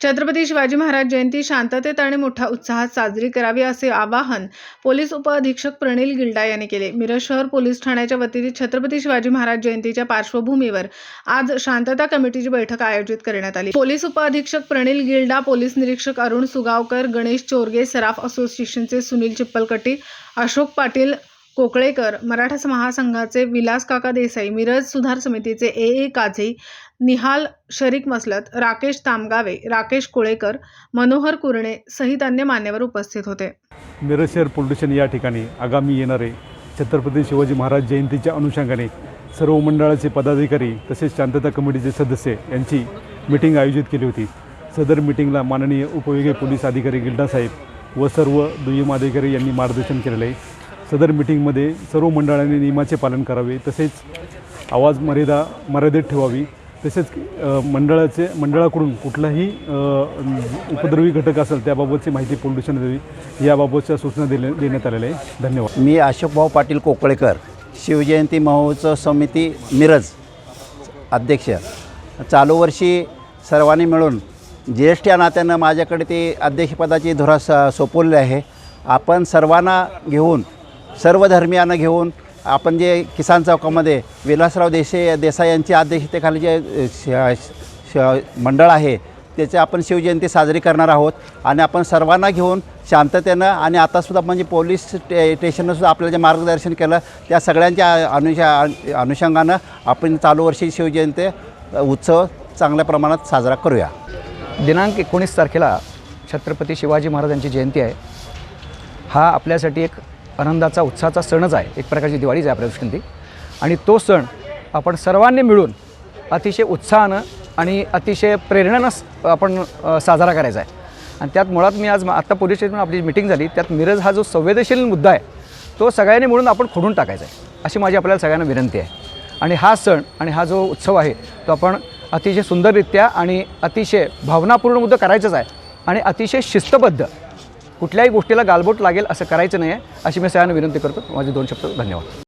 छत्रपती शिवाजी महाराज जयंती शांततेत आणि मोठ्या उत्साहात साजरी करावी असे आवाहन पोलीस उपअधीक्षक प्रणिल गिल्डा यांनी केले. मिरज शहर पोलीस ठाण्याच्या वतीने छत्रपती शिवाजी महाराज जयंतीच्या पार्श्वभूमीवर आज शांतता कमिटीची बैठक आयोजित करण्यात आली. पोलीस उपअधीक्षक प्रणिल गिल्डा पोलीस निरीक्षक अरुण सुगावकर गणेश चोरगे सराफ असोसिएशनचे सुनील चिप्पलकट्टी अशोक पाटील कोकळेकर मराठा महासंघाचे विलास काका देसाई मिरज सुधार समितीचे ए. ए. काझे निहाल शरीक मसलत राकेश तामगावे राकेश कोळेकर मनोहर कुरणे सहित अन्य मान्यवर उपस्थित होते. मिरज शहर पोल्युशन या ठिकाणी आगामी येणारे छत्रपती शिवाजी महाराज जयंतीच्या अनुषंगाने सर्व मंडळाचे पदाधिकारी तसेच शांतता कमिटीचे सदस्य यांची मिटिंग आयोजित केली होती. सदर मिटिंगला माननीय उपविभागीय पोलीस अधिकारी गिल्डा साहेब व सर्व दुय्यम अधिकारी यांनी मार्गदर्शन केलेलं आहे सदर मिटिंगमध्ये सर्व मंडळांनी नियमाचे पालन करावे तसेच आवाज मर्यादा मर्यादेत ठेवावी तसेच मंडळाचे मंडळाकडून कुठलाही उपद्रवी घटक असेल त्याबाबतची माहिती पोल्युशन द्यावी याबाबतच्या सूचना दिल्या देण्यात आलेल्या आहे धन्यवाद. मी अशोकभाऊ पाटील कोकळेकर शिवजयंती महोत्सव समिती मिरज अध्यक्ष. चालू वर्षी सर्वांनी मिळून ज्येष्ठ या नात्यानं माझ्याकडे ते अध्यक्षपदाची धुरा स सोपवलेली आहे. आपण सर्वांना घेऊन सर्व धर्मियांना घेऊन आपण जे किसान चौकामध्ये विलासराव देशे देसाई यांच्या अध्यक्षतेखाली जे श- श- मंडळ आहे त्याचे आपण शिवजयंती साजरी करणार आहोत. आणि आपण सर्वांना घेऊन शांततेनं आणि आतासुद्धा म्हणजे पोलीस स्टे स्टेशनसुद्धा आपल्याला जे मार्गदर्शन केलं त्या सगळ्यांच्या अनुषा अनुषंगानं आपण चालू वर्षी शिवजयंती उत्सव चांगल्या प्रमाणात साजरा करूया. दिनांक एकोणीस तारखेला छत्रपती शिवाजी महाराजांची जयंती आहे. हा आपल्यासाठी एक आनंदाचा उत्साहाचा सणच आहे. एक प्रकारची दिवाळीच आहे आपल्या दृष्टीने आणि तो सण आपण सर्वांनी मिळून अतिशय उत्साहानं आणि अतिशय प्रेरणेनं स- आपण साजरा करायचा आहे. आणि त्यात मुळात मी आज आत्ता पोलीस स्टेशनमध्ये आपली मिटिंग झाली. त्यात मिरज हा जो संवेदनशील मुद्दा आहे तो सगळ्यांनी मिळून आपण खोडून टाकायचा आहे. अशी माझी आपल्याला सगळ्यांना विनंती आहे. आणि हा सण आणि हा जो उत्सव आहे तो आपण अतिशय सुंदररित्या आणि अतिशय भावनापूर्ण मुद्दा करायचाच आहे. आणि अतिशय शिस्तबद्ध कुठल्याही गोष्टीला गालबोट लागेल असं करायचं नाही आहे अशी मी सगळ्यांना विनंती करतो. माझे दोन शब्द धन्यवाद.